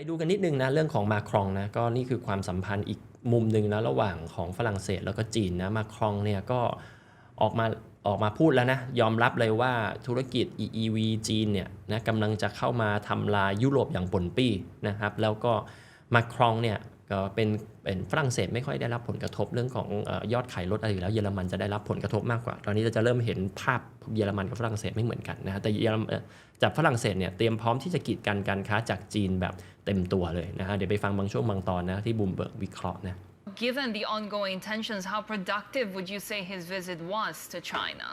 ไปดูกันนิดนึงนะเรื่องของมาครองนะก็นี่คือความสัมพันธ์อีกมุมหนึ่งนะระหว่างของฝรั่งเศสแล้วก็จีนนะมาครองเนี่ยก็ออกมาออกมาพูดแล้วนะ ยอมรับเลยว่าธุรกิจ EEV จีนเนี่ยนะกำลังจะเข้ามาทำลายยุโรปอย่างปนปี้นะครับ แล้วก็มาครองเนี่ย ก็เป็นเป็นฝรั่งเศสไม่ค่อยได้รับผลกระทบเรื่องของยอดขายรถอะไรอยู่แล้วเยอรมันจะได้รับผลกระทบมากกว่า ตอนนี้เราจะเริ่มเห็นภาพเยอรมันกับฝรั่งเศสไม่เหมือนกันนะฮะแต่เยอรมันจากฝรั่งเศสเนี่ยเตรียมพร้อมที่จะกีดกันการค้าจากจีนแบบเต็มตัวเลยนะฮะเดี๋ยวไปฟังบางช่วงบางตอนนะที่บูมเบิร์กวิเคราะห์นะ Given the ongoing tensions, how productive would you say his visit was to China?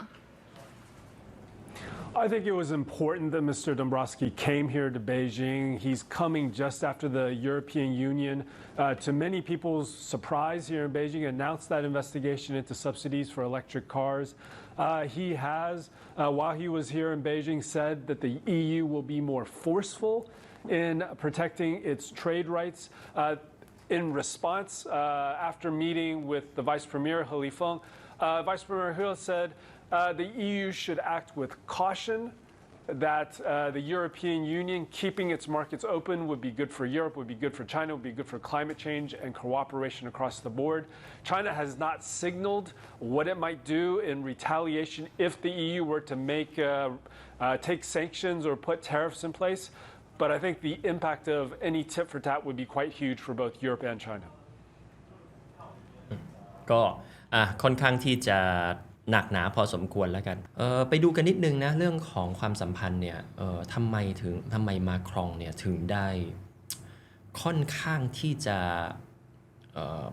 I think it was important that Mr. Dombrowski came here to Beijing. He's coming just after the European Union, uh, to many people's surprise here in Beijing, announced that investigation into subsidies for electric cars. Uh, he has, uh, while he was here in Beijing, said that the EU will be more forceful in protecting its trade rights. Uh, in response, uh, after meeting with the Vice Premier He Lifeng, uh, Vice Premier He said uh, the EU should act with caution. That uh, the European Union keeping its markets open would be good for Europe, would be good for China, would be good for climate change and cooperation across the board. China has not signaled what it might do in retaliation if the EU were to make uh, uh, take sanctions or put tariffs in place. But I think the impact of any tit for tat would be quite huge for both Europe and China. ก็อ่ะค่อนข้างที่จะ หนักหนาพอสมควรแล้วกันเออไปดูกันนิดนึงนะเรื่องของความสัมพันธ์เนี่ยเออทำไมถึงทำไมมาครองเนี่ยถึงได้ค่อนข้างที่จะเออ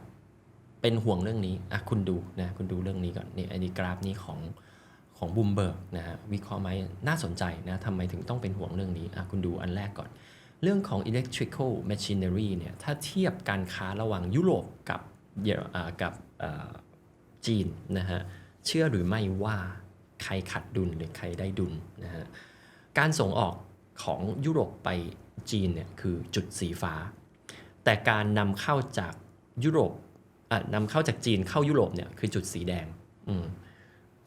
เป็นห่วงเรื่องนี้อะคุณดูนะคุณดูเรื่องนี้ก่อนนี่อ้นี่กราฟนี้ของของบูมเบิร์กนะฮะวิเคราะห์ไหมน่าสนใจนะทำไมถึงต้องเป็นห่วงเรื่องนี้อะคุณดูอันแรกก่อน เรื่องของ electrical machinery เนี่ยถ้าเทียบการค้าระหว่างยุโรปกับเยอรอ่ากับอ่าจีนนะฮะ เชื่อหรือไม่ว่าใครขัดดุลหรือใครได้ดุลนะฮะการส่งออกของยุโรปไปจีนเนี่ยคือจุดสีฟ้า แต่การนำเข้าจากยุโรปนำเข้าจากจีนเข้ายุโรปเนี่ยคือจุดสีแดงม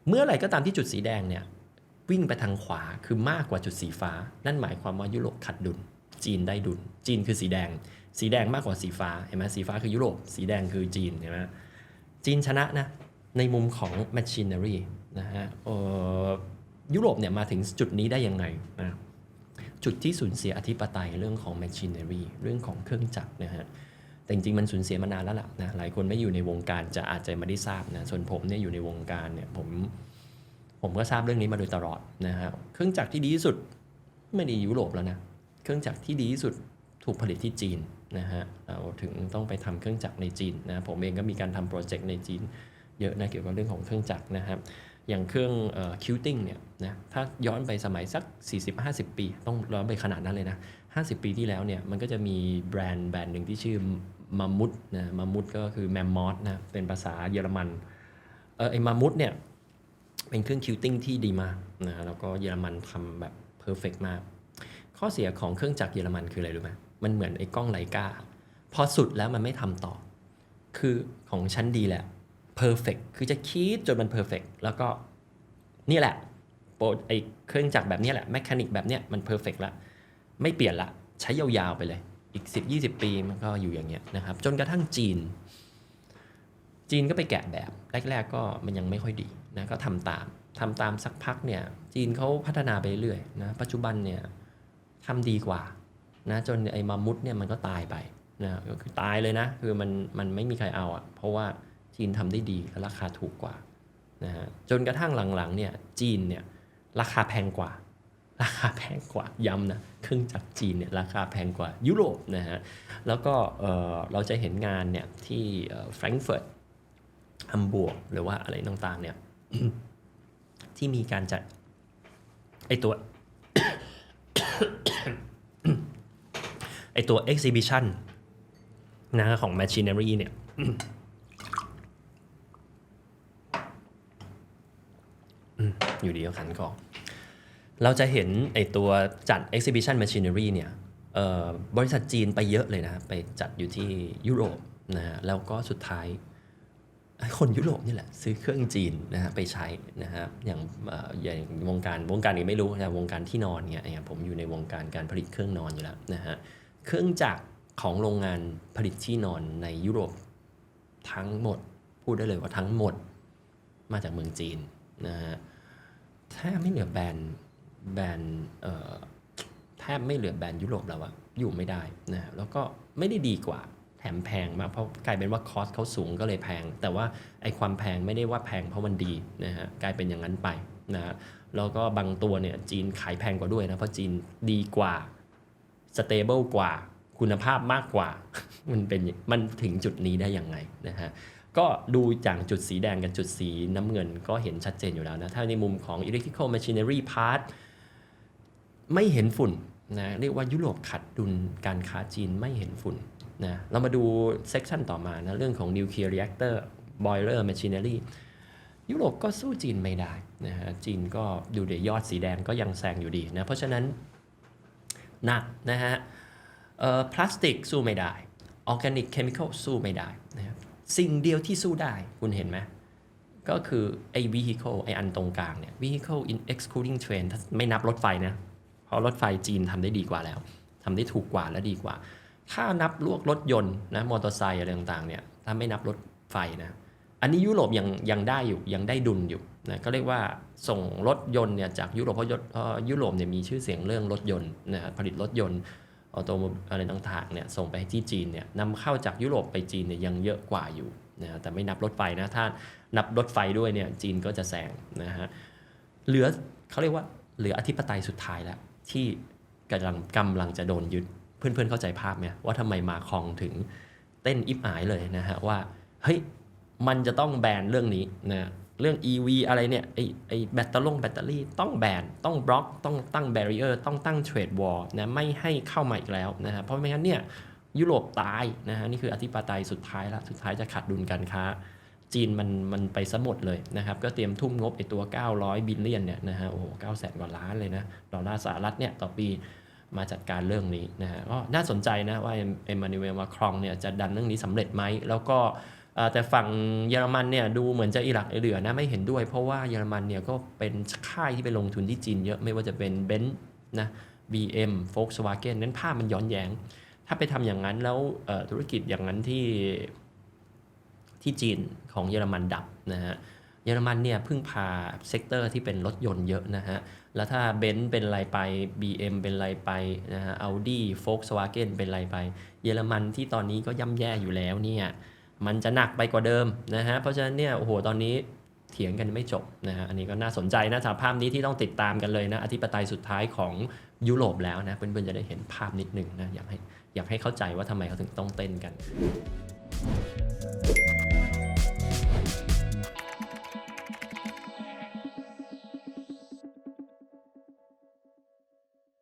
เมื่อไหร่ก็ตามที่จุดสีแดงเนี่ยวิ่งไปทางขวาคือมากกว่าจุดสีฟ้า นั่นหมายความว่ายุโรปขัดดุล จีนได้ดุล จีนคือสีแดง สีแดงมากกว่าสีฟ้าเห็นไหมสีฟ้าคือยุโรป สีแดงคือจีนเห็นไหมจีนชนะนะ ในมุมของ machinery นะฮะยุโรปเนี่ยมาถึงจุดนี้ได้ยังไงนะจุดที่สูญเสียอธิปไตยเรื่องของ machinery เรื่องของเครื่องจักรนะฮะแต่จริงๆมันสูญเสียมานานแล้วล่ะนะหลายคนไม่อยู่ในวงการจะอาจจะไม่ได้ทราบนะส่วนผมเนี่ยอยู่ในวงการเนี่ยผมผมก็ทราบเรื่องนี้มาโดยตลอดนะฮะเครื่องจักรที่ดีที่สุดไม่ได้ยุโรปแล้วนะเครื่องจักรที่ดีที่สุดถูกผลิตที่จีนนะฮะเราถึงต้องไปทำเครื่องจักรในจีนนะผมเองก็มีการทำโปรเจกต์ในจีน เยอะนะเกี่ยวกับเรื่องของเครื่องจักรนะครับอย่างเครื่องคิวติ้งเนี่ยนะถ้าย้อนไปสมัยสัก 40-50 ปี ต้องย้อนไปขนาดนั้นเลยนะ 50 ปีที่แล้วเนี่ยมันก็จะมีแบรนด์แบรนด์หนึ่งที่ชื่อมามุตนะมามุตก็คือแมมมอสนะเป็นภาษาเยอรมันเออไอมามุตเนี่ยเป็นเครื่องคิวติ้งที่ดีมากนะแล้วก็เยอรมันทำแบบเพอร์เฟกมาก ข้อเสียของเครื่องจักรเยอรมันคืออะไรรู้ไหมมันเหมือนไอ้กล้องไลกาพอสุดแล้วมันไม่ทำต่อ คือของชั้นดีแหละ perfect คือจะคิดจนมัน perfect แล้วก็นี่แหละโปรไอ้เครื่องจักรแบบนี้แหละแมคานิกแบบเนี้ยมัน perfect ละไม่เปลี่ยนละ ใช้ยาวๆไปเลย อีก 10-20 ปีมันก็อยู่อย่างเงี้ยนะครับ จนกระทั่งจีน จีนก็ไปแกะแบบแรกๆก็มันยังไม่ค่อยดีนะก็ทำตามทำตามสักพักเนี่ยจีนเขาพัฒนาไปเรื่อยนะปัจจุบันเนี่ยทำดีกว่านะจนไอ้มามุดเนี่ยมันก็ตายไปนะก็คือตายเลยนะ คือมันมันไม่มีใครเอาอะ่ะเพราะว่า จีนทำได้ดีและราคาถูกกว่านะฮะจนกระทั่งหลังๆเนี่ยจีนเนี่ยราคาแพงกว่า ราคาแพงกว่าย้ำนะเครื่องจักรจีนเนี่ยราคาแพงกว่ายุโรปนะฮะแล้วก็เอ่อเราจะเห็นงานเนี่ยที่แฟรงก์เฟิร์ตฮัมบูร์กหรือว่าอะไรต่างๆเนี่ยที่มีการจัดไอตัวไอตัว exhibition นะของ machinery เนี่ย อยู่ดีก็ขันคอเราจะเห็นไอตัวจัด exhibition machinery เนี่ยเอ่อบริษัทจีนไปเยอะเลยนะ ไปจัดอยู่ที่ยุโรปนะฮะแล้วก็สุดท้าย คนยุโรปนี่แหละ ซื้อเครื่องจีนนะฮะไปใช้นะฮะอย่างอย่างวงการวงการนี้ไม่รู้แต่วงการที่นอนเนี่ยอย่างผมอยู่ในวงการการผลิตเครื่องนอนอยู่แล้วนะฮะเครื่องจักรของโรงงานผลิตที่นอนในยุโรปทั้งหมด พูดได้เลยว่าทั้งหมดมาจากเมืองจีนนะฮะ แทบไม่เหลือแบรนด์แบรนด์เอ่อแทบไม่เหลือแบรนด์ยุโรปแล้วอะอยู่ไม่ได้นะแล้วก็ไม่ได้ดีกว่าแถมแพงมากเพราะกลายเป็นว่าคอสเขาสูงก็เลยแพง แต่ว่าไอความแพงไม่ได้ว่าแพงเพราะมันดีนะฮะกลายเป็นอย่างนั้นไปนะแล้วก็บางตัวเนี่ยจีนขายแพงกว่าด้วยนะ เพราะจีนดีกว่าสเตเบิลกว่าคุณภาพมากกว่า มันเป็นมันถึงจุดนี้ได้ยังไงนะฮะ ก็ดูจากจุดสีแดงกับจุดสีน้ำเงินก็เห็นชัดเจนอยู่แล้วนะ ถ้าในมุมของ electrical machinery part ไม่เห็นฝุ่นนะเรียกว่ายุโรปขัดดุลการค้าจีนไม่เห็นฝุ่นนะเรามาดูเซกชันต่อมานะเรื่องของ nuclear reactor boiler machinery ยุโรปก็สู้จีนไม่ได้นะฮะจีนก็ดูเดี๋ยวยอดสีแดงก็ยังแซงอยู่ดีนะ เพราะฉะนั้น หนักนะฮะเอ่อพลาสติกสู้ไม่ได้ออร์แกนิกเคมีคอลสู้ไม่ได้นะ สิ่งเดียวที่สู้ได้คุณเห็นไหมก็คือไอ้ vehicle ไอ้อันตรงกลางเนี่ย vehicle in excluding train ถ้าไม่นับรถไฟนะ เพราะรถไฟจีนทำได้ดีกว่าแล้วทำได้ถูกกว่าและดีกว่า ถ้านับลวกรถยนต์นะมอเตอร์ไซค์อะไรต่างๆเนี่ยถ้าไม่นับรถไฟนะ อันนี้ยุโรปยังยังได้อยู่ยังได้ดุลอยู่นะก็เรียกว่าส่งรถยนต์เนี่ยจากยุโรปเพราะยุโรปเนี่ยมีชื่อเสียงเรื่องรถยนต์นะผลิตรถยนต์ ออโตโมอะไรต่างๆเนี่ยส่งไปที่จีนเนี่ยนำเข้าจากยุโรปไปจีนเนี่ยยังเยอะกว่าอยู่นะแต่ไม่นับรถไฟนะถ้านับรถไฟด้วยเนี่ยจีนก็จะแซงนะฮะเหลือเขาเรียกว่าเหลืออธิปไตยสุดท้ายแล้ว ที่กำลังกำลังจะโดนยึดเพื่อนๆเข้าใจภาพไหมว่าทำไมมาคองถึงเต้นอิบอายเลยนะฮะว่าเฮ้ยมันจะต้องแบนเรื่องนี้นะ เรื่อง EV อะไรเนี่ยไอไอแบตเตอรี่แบตเตอรี่ต้องแบนต้องบล็อกต้องตั้งแบรีเออร์ต้องตั้งเทรดวอลนะไม่ให้เข้ามาอีกแล้วนะฮะเพราะไม่งั้นเนี่ยยุโรปตายนะฮะนี่คืออธิปไตยสุดท้ายละสุดท้ายจะขาดดุลการค้า จีนมันมันไปซะหมดเลยนะครับ ก็เตรียมทุ่มงบไอตัว 900 บิลเลียนเนี่ยนะฮะโอ้โห9แสนกว่าล้านเลยนะดอลลาร์สหรัฐเนี่ยต่อปีมาจัดการเรื่องนี้นะฮะก็น่าสนใจนะว่าเอมมานูเอลมาครองเนี่ยจะดันเรื่องนี้สำเร็จไหมแล้วก็ แต่ฝั่งเยอรมันเนี่ยดูเหมือนจะอิหลักอิเหลือนะไม่เห็นด้วย เพราะว่าเยอรมันเนี่ยก็เป็นค่ายที่ไปลงทุนที่จีนเยอะไม่ว่าจะเป็นเบนซ์นะ BM Volkswagen นั้นภาพมันย้อนแยง้ง ถ้าไปทำอย่างนั้นแล้วธุรกิจอย่างนั้นที่ที่จีนของเยอรมันดับนะฮะเยอรมันเนี่ยพึ่งพาเซกเตอร์ที่เป็นรถยนต์เยอะนะฮะ แล้วถ้าเบนซ์เป็นไรไป BM เป็นไรไปนะฮะ Audi Volkswagen เป็นไรไป เยอรมันที่ตอนนี้ก็ย่ำแย่อยู่แล้วเนี่ย มันจะหนักไปกว่าเดิมนะฮะเพราะฉะนั้นเนี่ยโอ้โหตอนนี้เถียงกันไม่จบนะฮะอันนี้ก็น่าสนใจนะสภาพนี้ที่ต้องติดตามกันเลยนะอธิปไตยสุดท้ายของยุโรปแล้วนะเพื่อนๆจะได้เห็นภาพนิดหนึ่งนะอยากให้อยากให้เข้าใจว่าทำไมเขาถึงต้องเต้นกัน